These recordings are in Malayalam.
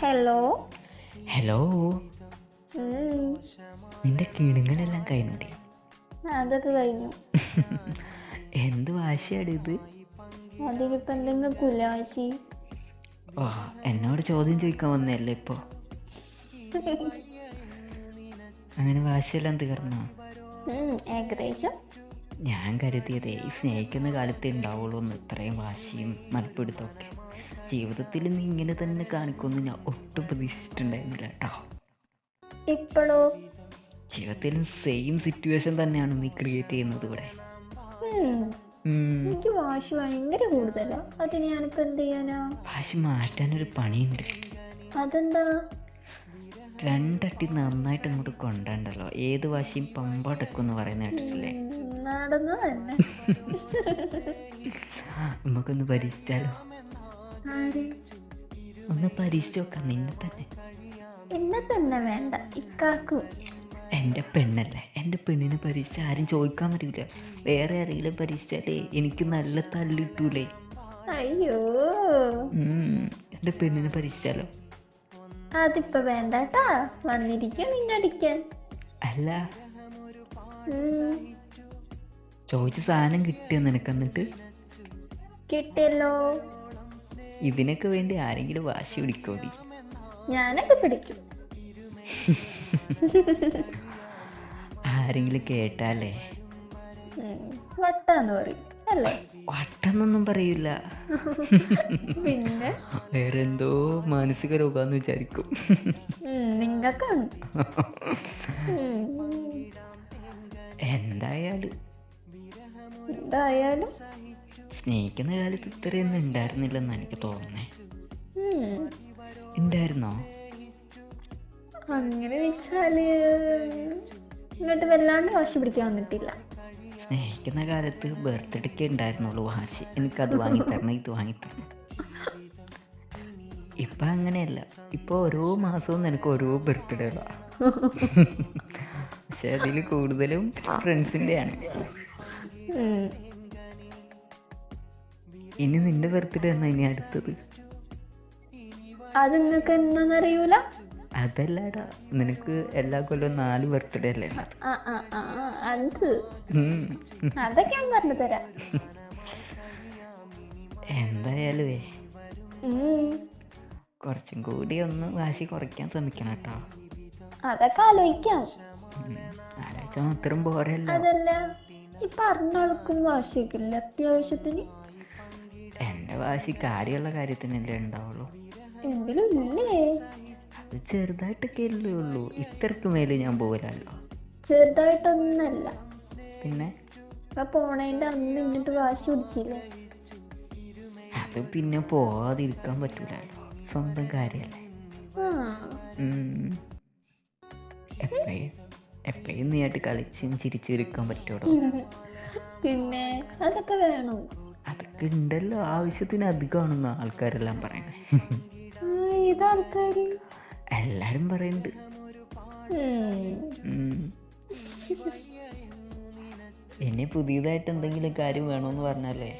ഹലോ ഹലോ നിന്റെ കിണുങ്ങളെല്ലാം കഴിഞ്ഞിട്ടേ അതൊക്കെ കഴിഞ്ഞു. എന്ത് വാശിയാണ് ഇത്? അതിനിപ്പോ എന്തെങ്കിലും കുലാശി. ഓ എന്നോട് ചോദ്യം ചോദിക്കാൻ വന്നല്ലേ ഇപ്പോ? അങ്ങനെ വാശിയെല്ലാം തീർന്നോ? ഏകദേശം. ഞാൻ കരുതിയതേ ഈ സ്നേഹിക്കുന്ന കാലത്തേ ഉണ്ടാവുള്ളൂ ഇത്രയും വാശിയും മൽപ്പിടുത്തമൊക്കെ ജീവിതത്തിൽ നീ ഇങ്ങനെ തന്നെ കാണിക്കുമെന്ന് ഞാൻ ഒട്ടും പ്രതീക്ഷിച്ചിട്ടുണ്ടായിരുന്നില്ല കേട്ടോ. ഇപ്പോഴോ? ജീവിതത്തിലും സെയിം സിറ്റുവേഷൻ തന്നെയാണ് നീ ക്രിയേറ്റ് ചെയ്യുന്നത് ഇവിടെ. എനിക്ക് വാശി ഭയങ്കര കൂടുതലാ. അത് ഞാനിപ്പോ എന്ത് ചെയ്യാനാ? വാശി മാറ്റാനൊരു പണിയുണ്ട്. അതെന്താ? രണ്ടട്ടി നന്നായിട്ട് അങ്ങോട്ട് കൊണ്ടണ്ടല്ലോ. ഏത് വാശിയും പമ്പടക്കും എന്ന് പറയുന്ന കേട്ടിട്ടില്ലേ നടന്നു തന്നെ. നമുക്കൊന്ന് പരീക്ഷിച്ചാലോ? ഒന്ന് പരീക്ഷിച്ച് നോക്കാം നിന്നെ തന്നെ. എന്നെ തന്നെ വേണ്ട ഇക്കാക്കു. എന്റെ പെണ്ണല്ലേ? എന്റെ പെണ്ണിനെ പരീക്ഷിച്ച് ആരും ചോദിക്കാൻ പറ്റില്ല വേറെ ആരെങ്കിലും പരീക്ഷിച്ചാലേ എനിക്ക് നല്ല തല്ലിട്ടൂലേ അയ്യോ. എന്റെ എന്റെ പെണ്ണിനെ പരീക്ഷിച്ചാലോ? അതിപ്പോ വേണ്ടാട്ടാ വന്നിരിക്കും നിന്നടിക്കാൻ അല്ല. ചോദിച്ച സാധനം കിട്ടിയോ നിനക്ക് എന്നിട്ട്? കിട്ടിയല്ലോ. ഇതിനൊക്കെ വേണ്ടി ആരെങ്കിലും വാശി പിടിക്കോ ഞാനൊക്കെ പിടിക്കും. ആരെങ്കിലും കേട്ടാലേ? വട്ടാന്ന് പറയും അല്ലേ? വട്ടെന്നൊന്നും പറയില്ല പിന്നെ? വേറെ എന്തോ മാനസിക രോഗാന്ന് വിചാരിക്കും. നിങ്ങൾക്കാണ് എന്തായാലും. എന്തായാലും സ്നേഹിക്കുന്ന കാലത്ത് ഇത്രയൊന്നും ഉണ്ടായിരുന്നില്ലെന്ന് എനിക്ക് തോന്നുന്നേ. ഉണ്ടായിരുന്നോ അങ്ങനെ വെച്ചാൽ ഇങ്ങോട്ട് വല്ലാണ്ട് വാശി പിടിക്കാൻ വന്നിട്ടില്ല. സ്നേഹിക്കുന്ന കാലത്ത് ബർത്ത്ഡേക്ക് ഉണ്ടായിരുന്നുള്ളൂ വാശി. എനിക്കത് വാങ്ങിത്തരണം ഇത് വാങ്ങിത്തരണം. ഇപ്പൊ അങ്ങനെയല്ല. ഇപ്പൊ ഓരോ മാസവും നിനക്ക് ഓരോ ബർത്ത്ഡേകളാ. പക്ഷെ അതിൽ കൂടുതലും ഫ്രണ്ട്സിന്റെ ആണ് ഉം, ഇനി നിന്റെ ബർത്ത്ഡേ എന്നാ ഇനി അടുത്തത്? അത് നിങ്ങൾക്ക് എന്നാന്നറിയൂല? അതല്ലടാ നിനക്ക് എല്ലാ കൊല്ലവും നാല് ബർത്ത്ഡേ അല്ലേ അത്. അതൊക്കെ ഞാൻ പറഞ്ഞു തരാം. എന്തായാലുവേ ഉം, കുറച്ചും കൂടി ഒന്ന് വാശി കുറയ്ക്കാൻ ശ്രമിക്കണം കേട്ടോ. അതൊക്കെ ആലോചിക്കാം. ആലോചിച്ചാൽ മാത്രം പോരല്ലോ. അതല്ല ഈ പറഞ്ഞാൾക്കും വാശിയൊക്കെ ഇല്ല അത്യാവശ്യത്തിന് എന്റെ വാശി കാര്യമുള്ള കാര്യത്തിനല്ലേ ഉണ്ടാവുള്ളൂ. ഇല്ലേ? അത് ചെറുതായിട്ടൊക്കെ അല്ലേ ഉള്ളൂ. ഇത്രക്ക് മേലെ ഞാൻ പോകില്ലല്ലോ ചെറുതായിട്ടൊന്നല്ല. പിന്നെ? ആ പോണേന്റെ അന്ന് ഇങ്ങോട്ട് വാശി പിടിച്ചില്ലേ? അത് പിന്നെ പോവാതിരിക്കാൻ പറ്റൂലല്ലോ. സ്വന്തം കാര്യല്ലേ. എപ്പോഴും? എപ്പോഴും നീയായിട്ട് കളിച്ചും ചിരിച്ചിരിക്കാൻ പറ്റുള്ളൂ? പിന്നെ അതൊക്കെ വേണം. അതൊക്കെ ഉണ്ടല്ലോ ആവശ്യത്തിന് അധികമാണെന്ന് ആൾക്കാരെല്ലാം പറയണേ. ഏതാൾക്കാര് എല്ലാരും പറയുന്നുണ്ട്. ഇനി പുതിയതായിട്ട് എന്തെങ്കിലും കാര്യം വേണമെന്ന് പറഞ്ഞാലേ?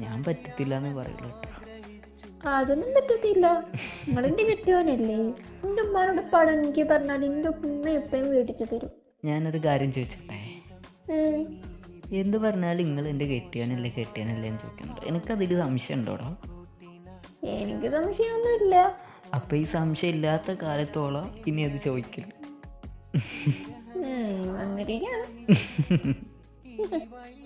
ഞാൻ പറ്റത്തില്ല എന്ന് പറയുള്ളൂ കേട്ടോ. അതൊന്നും പറ്റത്തില്ല. നിങ്ങളെന്റെ കിട്ടിയോനല്ലേ? എന്റെ ഉമ്മാനോട് പടം എനിക്ക് പറഞ്ഞാൽ എന്റെ ഉമ്മ എപ്പോഴും മേടിച്ചു തരും. ഞാനൊരു കാര്യം ചോദിച്ചോട്ടെ. എന്ത് പറഞ്ഞാലും നിങ്ങൾ എന്റെ കെട്ടിയാനല്ലേ കെട്ടിയാനല്ലേ എന്ന് ചോദിക്കുന്നുണ്ട്. എനിക്കതിൽ സംശയം ഉണ്ടോടോ എനിക്ക് സംശയമൊന്നുമില്ല. അപ്പൊ ഈ സംശയം ഇല്ലാത്ത കാലത്തോളം ഇനി അത് ചോദിക്കില്ല വന്നിരിക്കുകയാണ്